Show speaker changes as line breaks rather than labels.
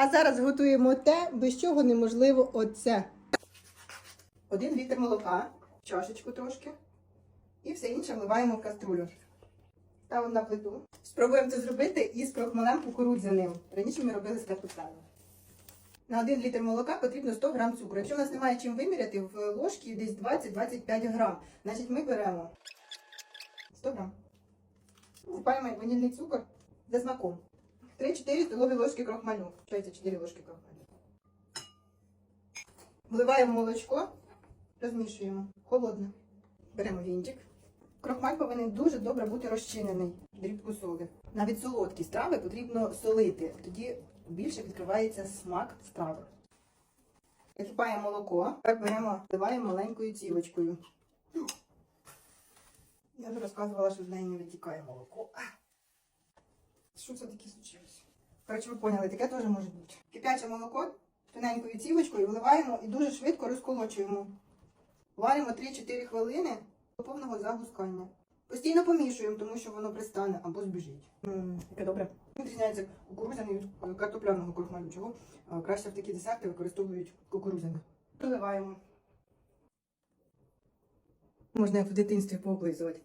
А зараз готуємо те, без чого неможливо оце. Один літр молока, чашечку трошки. І все інше вливаємо в каструлю. Ставимо на плиту. Спробуємо це зробити із крохмалем кукурудзяним. Раніше ми робили з капустами. На 1 літр молока потрібно 100 грам цукру. Якщо у нас немає чим виміряти, в ложці десь 20-25 грам. Значить ми беремо 100 грам. Сипаємо ванільний цукор за смаком. 3-4 столові ложки крохмалю. Чайте 4 ложки крохмалю. Вливаємо молочко, розмішуємо. Холодне. Беремо вінчик. Крохмаль повинен дуже добре бути розчинений дрібку соли. Навіть солодкі страви потрібно солити, тоді більше відкривається смак страви. Висипаємо молоко, тепер беремо, вливаємо маленькою цівочкою. Я вже розказувала, що з неї не витікає молоко. Що це таке случилось? Коротше, ви поняли, таке теж може бути. Кипяче молоко тоненькою цівочкою вливаємо і дуже швидко розколочуємо. Варимо 3-4 хвилини до повного загускання. Постійно помішуємо, тому що воно пристане або збіжить. Яке добре. Відрізняється кукурудзяний від е, картопляного крохмалю. Чого е, краще в такі десерти використовують кукурудзяник. Приливаємо. Можна як в дитинстві пооблизувати.